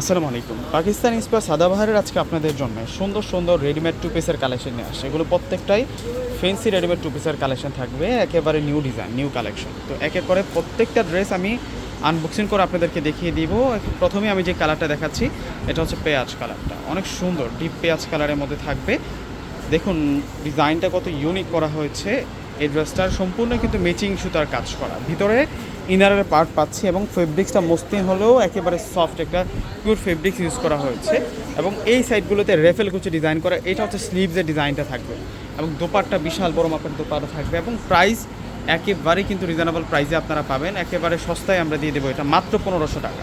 আসসালামু আলাইকুম। পাকিস্তান ইস্পা সাদাবাহারের আজকে আপনাদের জন্য সুন্দর সুন্দর রেডিমেড টু পিসের কালেকশন নিয়ে আসে এগুলো প্রত্যেকটাই ফেন্সি রেডিমেড টু পিসের কালেকশন থাকবে, একেবারে নিউ ডিজাইন নিউ কালেকশন তো একে করে প্রত্যেকটা ড্রেস আমি আনবক্সিং করে আপনাদেরকে দেখিয়ে দিব। প্রথমে আমি যে কালারটা দেখাচ্ছি, এটা হচ্ছে পেঁয়াজ কালারটা অনেক সুন্দর ডিপ পেঁয়াজ কালারের মধ্যে থাকবে। দেখুন ডিজাইনটা কত ইউনিক করা হয়েছে। এই ড্রেসটার সম্পূর্ণ কিন্তু ম্যাচিং সুতার কাজ করা। ভিতরে ইনারের পার্ট পাচ্ছি এবং ফেব্রিক্সটা মসৃণ হলেও একেবারে সফট একটা পিওর ফেব্রিক্স ইউজ করা হয়েছে এবং এই সাইডগুলোতে রেফেল কুচি ডিজাইন করা, এটা হচ্ছে স্লিভসের ডিজাইনটা থাকবে এবং দোপারটা বিশাল বড় মাপের দোপারও থাকবে এবং প্রাইস একেবারেই কিন্তু রিজনেবল প্রাইসে আপনারা পাবেন, একেবারে সস্তায় আমরা দিয়ে দেবো এটা মাত্র পনেরোশো টাকা।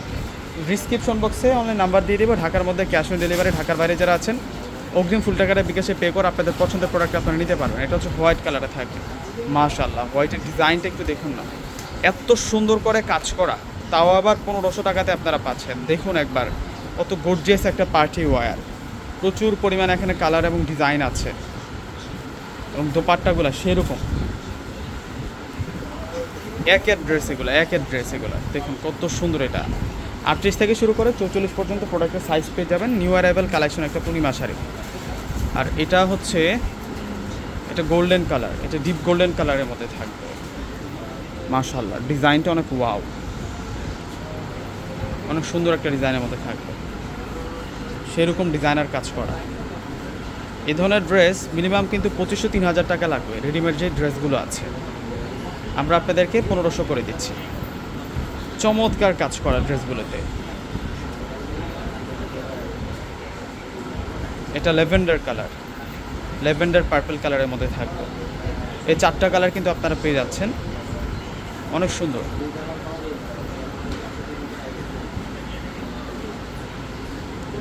ডিসক্রিপশন বক্সে অনলাইন নাম্বার দিয়ে দেবো, ঢাকার মধ্যে ক্যাশ অন ডেলিভারি ঢাকার বাইরে যারা আছেন অগ্রিম ফুল টাকাটা বিকাশে পে করে আপনাদের পছন্দের প্রোডাক্ট আপনারা নিতে পারবেন। এটা হচ্ছে হোয়াইট কালারে থাকবে। মাশাল্লাহ হোয়াইটের ডিজাইনটা একটু দেখুন না। এত সুন্দর করে কাজ করা, তাও আবার পনেরোশো টাকাতে আপনারা পাচ্ছেন। দেখুন একবার, কত গর্জিয়াস একটা পার্টি ওয়্যার প্রচুর পরিমাণে এখানে কালার এবং ডিজাইন আছে। এবং দোপাট্টাগুলো সেরকম। একের ড্রেস এগুলো, একের ড্রেস এগুলো। দেখুন কত সুন্দর এটা। আটত্রিশ থেকে শুরু করে চৌচল্লিশ পর্যন্ত প্রোডাক্টের সাইজ পেয়ে যাবেন। নিউ অ্যারাইভেল কালেকশন একটা পূর্ণিমা শাড়ি। আর এটা হচ্ছে, এটা গোল্ডেন কালার এটা ডিপ গোল্ডেন কালারের মধ্যে থাকবে। মাশাল্লাহ ডিজাইনটা অনেক ওয়াও অনেক সুন্দর একটা ডিজাইনের মধ্যে থাকবে। সেরকম ডিজাইনার কাজ করা। এই ধরনের ড্রেস মিনিমাম কিন্তু পঁচিশশো তিন হাজার টাকা লাগবে রেডিমেড যে ড্রেসগুলো আছে। আমরা আপনাদেরকে পনেরোশো করে দিচ্ছি। চমৎকার কাজ করা ড্রেসগুলোতে এটা লেভেন্ডার কালার। লেভেন্ডার পার্পল কালারের মধ্যে থাকবে। এই চারটা কালার কিন্তু আপনারা পেয়ে যাচ্ছেন। অনেক সুন্দর।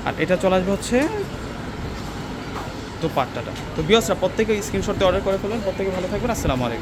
আর এটা চলে আসবে হচ্ছে দোপাট্টাটা। তো বিয়সরা প্রত্যেকে স্ক্রিনশট অর্ডার করে ফেলবেন প্রত্যেকে ভালো থাকবেন। আসসালামু আলাইকুম।